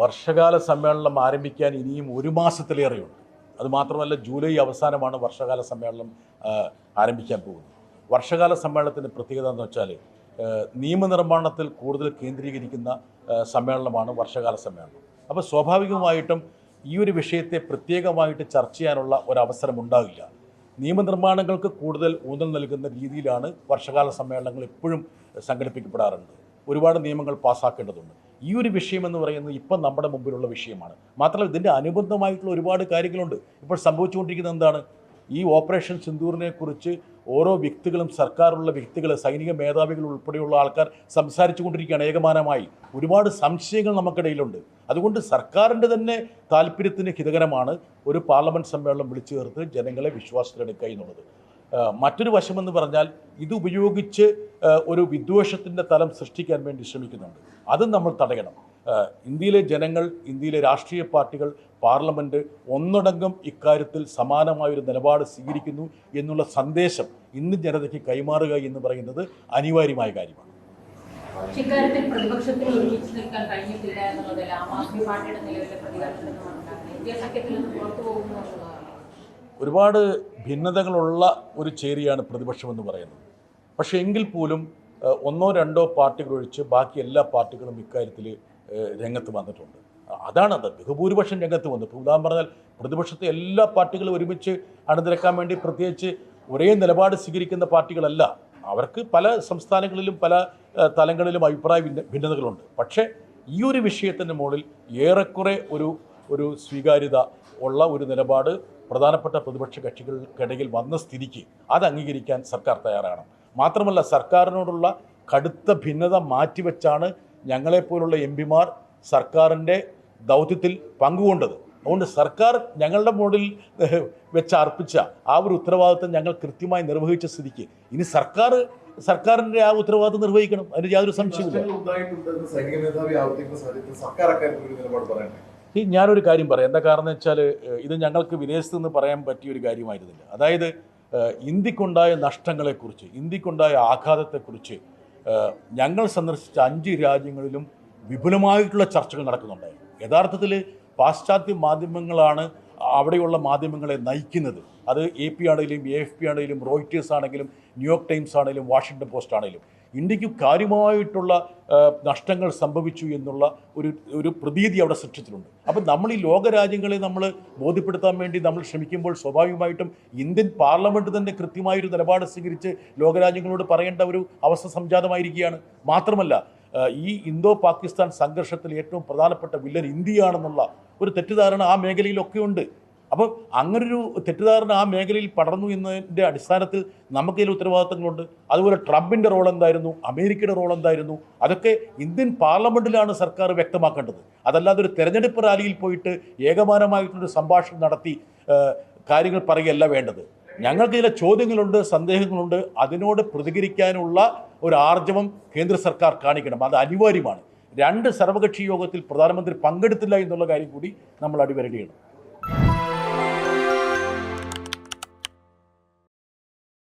വർഷകാല സമ്മേളനം ആരംഭിക്കാൻ ഇനിയും ഒരു മാസത്തിലേറെയുണ്ട്. അത് മാത്രമല്ല ജൂലൈ അവസാനമാണ് വർഷകാല സമ്മേളനം ആരംഭിക്കാൻ പോകുന്നത്. വർഷകാല സമ്മേളനത്തിന്റെ പ്രത്യേകത എന്ന് വെച്ചാൽ നിയമനിർമ്മാണത്തിൽ കൂടുതൽ കേന്ദ്രീകരിക്കുന്ന സമ്മേളനമാണ് വർഷകാല സമ്മേളനം. അപ്പോൾ സ്വാഭാവികമായിട്ടും ഈ ഒരു വിഷയത്തെ പ്രത്യേകമായിട്ട് ചർച്ച ചെയ്യാനുള്ള ഒരവസരം ഉണ്ടാകില്ല നിയമനിർമ്മാണങ്ങൾക്ക് കൂടുതൽ ഊന്നൽ നൽകുന്ന രീതിയിലാണ് വർഷകാല സമ്മേളനങ്ങൾ എപ്പോഴും സംഘടിപ്പിക്കപ്പെടാറുണ്ട് ഒരുപാട് നിയമങ്ങൾ പാസ്സാക്കേണ്ടതുണ്ട് ഈ ഒരു വിഷയം എന്ന് പറയുന്നത് ഇപ്പം നമ്മുടെ മുമ്പിലുള്ള വിഷയമാണ്. മാത്രമല്ല ഇതിന്റെ അനുബന്ധമായിട്ടുള്ള ഒരുപാട് കാര്യങ്ങളുണ്ട്. ഇപ്പോൾ സംഭവിച്ചുകൊണ്ടിരിക്കുന്നത് എന്താണ്? ഈ ഓപ്പറേഷൻ സിന്ദൂറിനെ കുറിച്ച് ഓരോ വ്യക്തികളും സർക്കാരുള്ള വ്യക്തികൾ സൈനിക മേധാവികൾ ഉൾപ്പെടെയുള്ള ആൾക്കാർ സംസാരിച്ചു കൊണ്ടിരിക്കുകയാണ് ഏകമാനമായി. ഒരുപാട് സംശയങ്ങൾ നമുക്കിടയിലുണ്ട്. അതുകൊണ്ട് സർക്കാരിന്റെ തന്നെ താല്പര്യത്തിന് ഹിതകരമാണ് ഒരു പാർലമെന്റ് സമ്മേളനം വിളിച്ചു ചേർത്ത് ജനങ്ങളെ വിശ്വാസത്തിലെടുക്കുക എന്നുള്ളത്. മറ്റൊരു വശമെന്ന് പറഞ്ഞാൽ ഇത് ഉപയോഗിച്ച് ഒരു വിദ്വേഷത്തിന്റെ തലം സൃഷ്ടിക്കാൻ വേണ്ടി ശ്രമിക്കുന്നുണ്ട്. അതും നമ്മൾ തടയണം. ഇന്ത്യയിലെ ജനങ്ങൾ ഇന്ത്യയിലെ രാഷ്ട്രീയ പാർട്ടികൾ പാർലമെന്റ് ഒന്നടങ്കം ഇക്കാര്യത്തിൽ സമാനമായൊരു നിലപാട് സ്വീകരിക്കുന്നു എന്നുള്ള സന്ദേശം ഇന്ന് ജനതയ്ക്ക് കൈമാറുക എന്ന് പറയുന്നത് അനിവാര്യമായ കാര്യമാണ്. ഇക്കാര്യത്തിൽ പ്രതിപക്ഷത്തിന് നിലവിലെ ഇന്ത്യ ഒരുപാട് ഭിന്നതകളുള്ള ഒരു ചേരിയാണ് പ്രതിപക്ഷമെന്ന് പറയുന്നത്. പക്ഷേ എങ്കിൽ പോലും ഒന്നോ രണ്ടോ പാർട്ടികൾ ഒഴിച്ച് ബാക്കി എല്ലാ പാർട്ടികളും ഇക്കാര്യത്തിൽ രംഗത്ത് വന്നിട്ടുണ്ട്. അതാണത് ബഹുഭൂരിപക്ഷം രംഗത്ത് വന്നു. ഇപ്പോൾ ഉദാഹരണം പറഞ്ഞാൽ പ്രതിപക്ഷത്തെ എല്ലാ പാർട്ടികളും ഒരുമിച്ച് അണിനിരക്കാൻ വേണ്ടി പ്രത്യേകിച്ച് ഒരേ നിലപാട് സ്വീകരിക്കുന്ന പാർട്ടികളല്ല. അവർക്ക് പല സംസ്ഥാനങ്ങളിലും പല തലങ്ങളിലും അഭിപ്രായ ഭിന്ന ഭിന്നതകളുണ്ട്. പക്ഷേ ഈ ഒരു വിഷയത്തിന്റെ മുകളിൽ ഏറെക്കുറെ ഒരു ഒരു സ്വീകാര്യത ഉള്ള ഒരു നിലപാട് പ്രധാനപ്പെട്ട പ്രതിപക്ഷ കക്ഷികൾക്കിടയിൽ വന്ന സ്ഥിതിക്ക് അത് അംഗീകരിക്കാൻ സർക്കാർ തയ്യാറാണ്. മാത്രമല്ല സർക്കാരിനോടുള്ള കടുത്ത ഭിന്നത മാറ്റിവെച്ചാണ് ഞങ്ങളെപ്പോലുള്ള എം പിമാർ സർക്കാരിന്റെ ദൗത്യത്തിൽ പങ്കുകൊണ്ടത്. അതുകൊണ്ട് സർക്കാർ ഞങ്ങളുടെ മുകളിൽ വെച്ച് അർപ്പിച്ച ആ ഒരു ഉത്തരവാദിത്തം ഞങ്ങൾ കൃത്യമായി നിർവഹിച്ച സ്ഥിതിക്ക് ഇനി സർക്കാർ സർക്കാരിന്റെ ആ ഉത്തരവാദിത്തം നിർവഹിക്കണം. അതിന് യാതൊരു സംശയവുമില്ല. ഈ ഞാനൊരു കാര്യം പറയാം. എന്താ കാരണം വെച്ചാൽ ഇത് ഞങ്ങൾക്ക് വിദേശത്ത് നിന്ന് പറയാൻ പറ്റിയ ഒരു കാര്യമായിരുന്നില്ല. അതായത് ഇന്ത്യക്കുണ്ടായ നഷ്ടങ്ങളെക്കുറിച്ച് ഇന്ത്യക്കുണ്ടായ ആഘാതത്തെക്കുറിച്ച് ഞങ്ങൾ സന്ദർശിച്ച അഞ്ച് രാജ്യങ്ങളിലും വിപുലമായിട്ടുള്ള ചർച്ചകൾ നടക്കുന്നുണ്ടായിരുന്നു. യഥാർത്ഥത്തിൽ പാശ്ചാത്യ മാധ്യമങ്ങളാണ് അവിടെയുള്ള മാധ്യമങ്ങളെ നയിക്കുന്നത്. അത് എ പി ആണെങ്കിലും എ എഫ് പി ആണെങ്കിലും റോയിറ്റേഴ്സ് ആണെങ്കിലും ന്യൂയോർക്ക് ടൈംസ് ആണെങ്കിലും വാഷിങ്ടൺ പോസ്റ്റ് ആണെങ്കിലും. ഇന്ത്യയ്ക്ക് കാര്യമായിട്ടുള്ള നഷ്ടങ്ങൾ സംഭവിച്ചു എന്നുള്ള ഒരു ഒരു പ്രതീതി അവിടെ സൃഷ്ടിച്ചിട്ടുണ്ട്. അപ്പം നമ്മൾ ഈ ലോകരാജ്യങ്ങളെ നമ്മൾ ബോധ്യപ്പെടുത്താൻ വേണ്ടി നമ്മൾ ശ്രമിക്കുമ്പോൾ സ്വാഭാവികമായിട്ടും ഇന്ത്യൻ പാർലമെന്റ് തന്നെ കൃത്യമായൊരു നിലപാട് സ്വീകരിച്ച് ലോകരാജ്യങ്ങളോട് പറയേണ്ട ഒരു അവസ്ഥ സംജാതമായിരിക്കുകയാണ്. മാത്രമല്ല ഈ ഇന്തോ പാകിസ്ഥാൻ സംഘർഷത്തിൽ ഏറ്റവും പ്രധാനപ്പെട്ട വില്ലൻ ഇന്ത്യയാണെന്നുള്ള ഒരു തെറ്റിദ്ധാരണ ആ മേഖലയിലൊക്കെ ഉണ്ട് അപ്പം അങ്ങനൊരു തെറ്റിദ്ധാരണ ആ മേഖലയിൽ പടർന്നു എന്നതിന്റെ അടിസ്ഥാനത്തിൽ നമുക്ക് ഇതിൽ ഉത്തരവാദിത്തങ്ങളുണ്ട്. അതുപോലെ ട്രംപിന്റെ റോൾ എന്തായിരുന്നു അമേരിക്കയുടെ റോൾ എന്തായിരുന്നു അതൊക്കെ ഇന്ത്യൻ പാർലമെന്റിലാണ് സർക്കാർ വ്യക്തമാക്കേണ്ടത്. അതല്ലാതെ ഒരു തെരഞ്ഞെടുപ്പ് റാലിയിൽ പോയിട്ട് ഏകമാനമായിട്ടൊരു സംഭാഷണം നടത്തി കാര്യങ്ങൾ പറയുകയല്ല വേണ്ടത്. ഞങ്ങൾക്ക് ചില ചോദ്യങ്ങളുണ്ട് സന്ദേഹങ്ങളുണ്ട്. അതിനോട് പ്രതികരിക്കാനുള്ള ഒരു ആർജവം കേന്ദ്ര സർക്കാർ കാണിക്കണം. അത് അനിവാര്യമാണ്. രണ്ട് സർവകക്ഷി യോഗത്തിൽ പ്രധാനമന്ത്രി പങ്കെടുത്തില്ല എന്നുള്ള കാര്യം കൂടി നമ്മൾ അടിവരടിയാണ്.